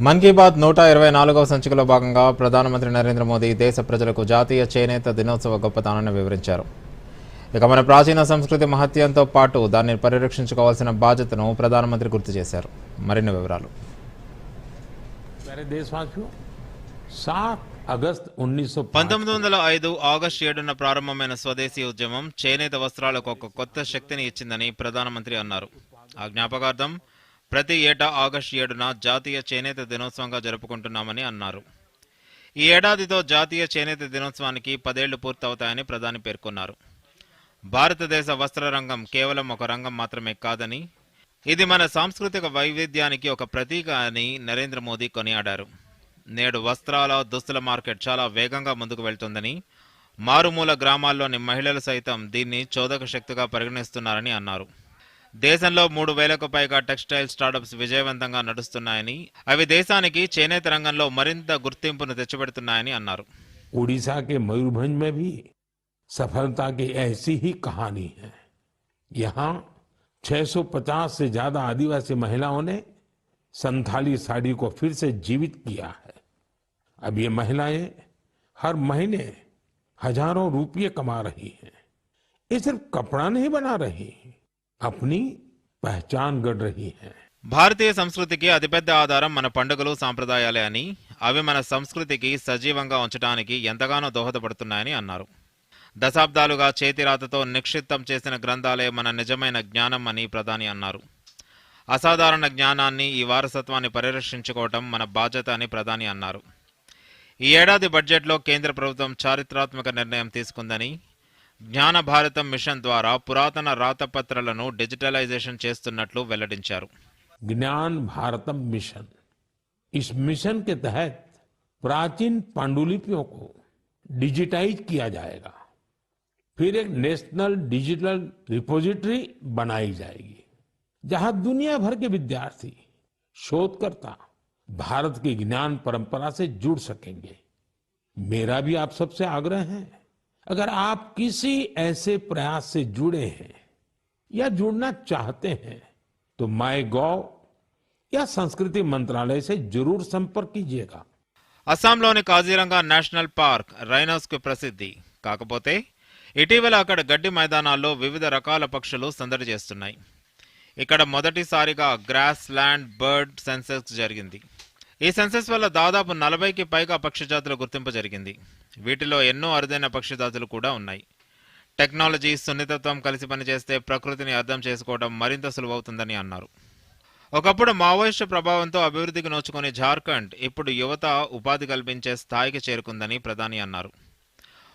మన్ కీ బాత్ నూట ఇరవై నాలుగవ సంచికలో భాగంగా ప్రధానమంత్రి నరేంద్ర మోదీ దేశ ప్రజలకు జాతీయ చేనేత దినోత్సవ గొప్పతనాన్ని వివరించారు. ఇక మన ప్రాచీన సంస్కృతి మహత్యంతో పాటు దాన్ని పరిరక్షించుకోవాల్సిన బాధ్యతను ప్రధానమంత్రి గుర్తు చేశారు. మరిన్ని వివరాలు. పంతొమ్మిది వందల ఐదు ఆగస్టు ఏడున ప్రారంభమైన స్వదేశీ ఉద్యమం చేనేత వస్త్రాలకు ఒక కొత్త శక్తిని ఇచ్చిందని ప్రధానమంత్రి అన్నారు. ఆ జ్ఞాపకార్థం ప్రతి ఏటా ఆగస్టు ఏడున జాతీయ చేనేత దినోత్సవంగా జరుపుకుంటున్నామని అన్నారు. ఈ ఏడాదితో జాతీయ చేనేత దినోత్సవానికి పదేళ్ళు పూర్తవుతాయని ప్రధాని పేర్కొన్నారు. భారతదేశ వస్త్ర రంగం కేవలం ఒక రంగం మాత్రమే కాదని ఇది మన సాంస్కృతిక వైవిధ్యానికి ఒక ప్రతీక అని నరేంద్ర మోదీ కొనియాడారు. నేడు వస్త్రాల దుస్తుల మార్కెట్ చాలా వేగంగా ముందుకు వెళ్తుందని మారుమూల గ్రామాల్లోని మహిళలు సైతం దీన్ని చోదక శక్తిగా పరిగణిస్తున్నారని అన్నారు. దేశంలో మూడు వేలకు పైగా టెక్స్టైల్ స్టార్టప్స్ విజయవంతంగా నడుస్తున్నాయని అవి దేశానికి చేనేత రంగంలో మరింత గుర్తింపును తెచ్చిపెడుతున్నాయని అన్నారు उड़ीसा के मयूरभंज में भी सफलता की ऐसी ही कहानी है यहाँ 650 से ज्यादा आदिवासी महिलाओं ने संथाली साड़ी को फिर से जीवित किया है अब ये महिलाएं हर महीने हजारों रुपये कमा रही हैं ये सिर्फ कपड़ा नहीं बना रही अपनी पहचान गढ़ रही हैं భారతీయ సంస్కృతికి అతిపెద్ద ఆధారం మన పండుగలు సాంప్రదాయాలే అని అవి మన సంస్కృతికి సజీవంగా ఉంచడానికి ఎంతగానో దోహదపడుతున్నాయని అన్నారు దశాబ్దాలుగా చేతిరాతతో నిక్షిప్తం చేసిన గ్రంథాలే మన నిజమైన జ్ఞానం అని ప్రధాని అన్నారు అసాధారణ జ్ఞానాన్ని ఈ వారసత్వాన్ని పరిరక్షించుకోవటం మన బాధ్యత అని ప్రధాని అన్నారు ఈ ఏడాది బడ్జెట్లో కేంద్ర ప్రభుత్వం చారిత్రాత్మక నిర్ణయం తీసుకుందని జ్ఞాన భారతం మిషన్ ద్వారా పురాతన రాతపత్రాలను డిజిటలైజేషన్ చేస్తున్నట్లు వెల్లడించారు ज्ञान भारतम मिशन इस मिशन के तहत प्राचीन पांडुलिपियों को डिजिटाइज किया जाएगा फिर एक नेशनल डिजिटल रिपोजिटरी बनाई जाएगी जहां दुनिया भर के विद्यार्थी शोधकर्ता भारत की ज्ञान परंपरा से जुड़ सकेंगे मेरा भी आप सबसे आग्रह है अगर आप किसी ऐसे प्रयास से जुड़े हैं या जुड़ना चाहते हैं तो माई गॉव या संस्कृति मंत्रालय से जरूर संपर्क कीजिएगा అస్సాంలోని కాజీరంగా నేషనల్ పార్క్ రైనోస్ కు ప్రసిద్ధి కాకపోతే ఇటీవల అక్కడ గడ్డి మైదానాల్లో వివిధ రకాల పక్షులు సందడి చేస్తున్నాయి ఇక్కడ మొదటిసారిగా గ్రాస్ ల్యాండ్ బర్డ్ సెన్సెస్ జరిగింది ఈ సెన్సెస్ వల్ల దాదాపు నలభైకి పైగా పక్షిజాతుల గుర్తింపు జరిగింది. వీటిలో ఎన్నో అరుదైన పక్షిజాతులు కూడా ఉన్నాయి. టెక్నాలజీ సున్నితత్వం కలిసి పనిచేస్తే ప్రకృతిని అర్థం చేసుకోవడం మరింత సులువవుతుందని అన్నారు. ఒకప్పుడు మావోయిస్టు ప్రభావంతో అభివృద్ధికి నోచుకునే జార్ఖండ్ ఇప్పుడు యువత ఉపాధి కల్పించే స్థాయికి చేరుకుందని ప్రధాని అన్నారు.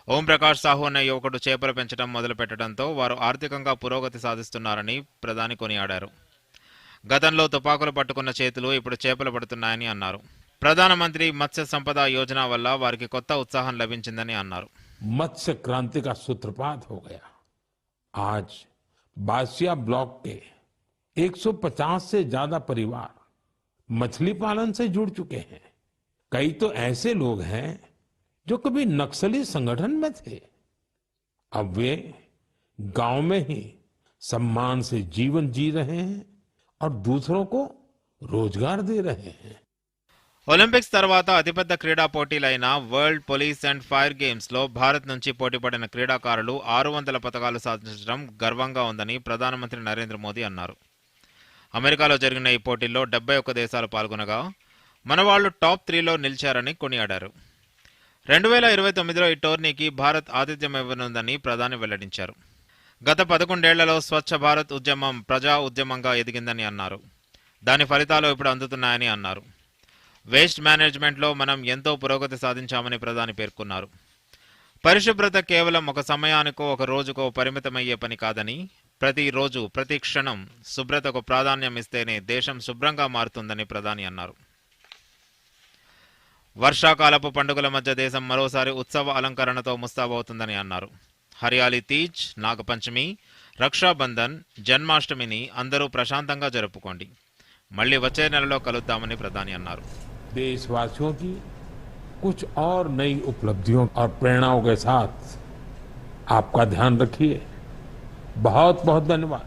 ఓంప్రకాష్ సాహు అనే యువకుడు చేపలు పెంచడం మొదలుపెట్టడంతో వారు ఆర్థికంగా పురోగతి సాధిస్తున్నారని ప్రధాని కొనియాడారు. గతంలో తుపాకులు పట్టుకున్న చేతులు ఇప్పుడు చేపలు పడుతున్నాయని అన్నారు ప్రధానమంత్రి మత్స్య సంపద యోజన వల్ల వారికి కొత్త ఉత్సాహం లభించిందని అన్నారు मत्स्य क्रांति का सूत्रपात हो गया आज बासिया ब्लॉक के 150 से ज्यादा परिवार मछली पालन से जुड़ चुके हैं कई तो ऐसे लोग हैं जो कभी नक्सली संगठन में थे अब वे गांव में ही सम्मान से जीवन जी रहे हैं और दूसरों को रोजगार दे रहे हैं ఒలింపిక్స్ తర్వాత అతిపెద్ద క్రీడా పోటీలైన world police and fire games లో భారత్ నుంచి పోటీపడిన క్రీడాకారులు ఆరు వందల పథకాలు సాధించడం గర్వంగా ఉందని ప్రధానమంత్రి నరేంద్ర మోదీ అన్నారు అమెరికాలో జరిగిన ఈ పోటీల్లో డెబ్బై ఒక్క దేశాలు పాల్గొనగా మన వాళ్ళు టాప్ త్రీలో నిలిచారని కొనియాడారు రెండు వేల ఇరవై తొమ్మిదిలో ఈ టోర్నీకి భారత్ ఆతిథ్యం ఇవ్వనుందని ప్రధాని వెల్లడించారు గత పదకొండేళ్ళలో స్వచ్ఛ భారత్ ఉద్యమం ప్రజా ఉద్యమంగా ఎదిగిందని అన్నారు. దాని ఫలితాలు ఇప్పుడు అందుతున్నాయని అన్నారు. వేస్ట్ మేనేజ్మెంట్లో మనం ఎంతో పురోగతి సాధించామని ప్రధాని పేర్కొన్నారు. పరిశుభ్రత కేవలం ఒక సమయానికో ఒక రోజుకో పరిమితమయ్యే పని కాదని ప్రతి రోజు ప్రతి క్షణం శుభ్రతకు ప్రాధాన్యం ఇస్తేనే దేశం శుభ్రంగా మారుతుందని ప్రధాని అన్నారు. వర్షాకాలపు పండుగల మధ్య దేశం మరోసారి ఉత్సవ అలంకరణతో ముస్తాబవుతుందని అన్నారు. హరియాలి తీజ్ నాగపంచమి రక్షాబంధన్ జన్మాష్టమిని అందరూ ప్రశాంతంగా జరుపుకోండి మళ్ళీ వచ్చే నెలలో కలుద్దామని ప్రధాని అన్నారు देशवासियों की कुछ और नई उपलब्धियों और प्रेरणाओं के साथ आपका ध्यान रखिए बहुत बहुत धन्यवाद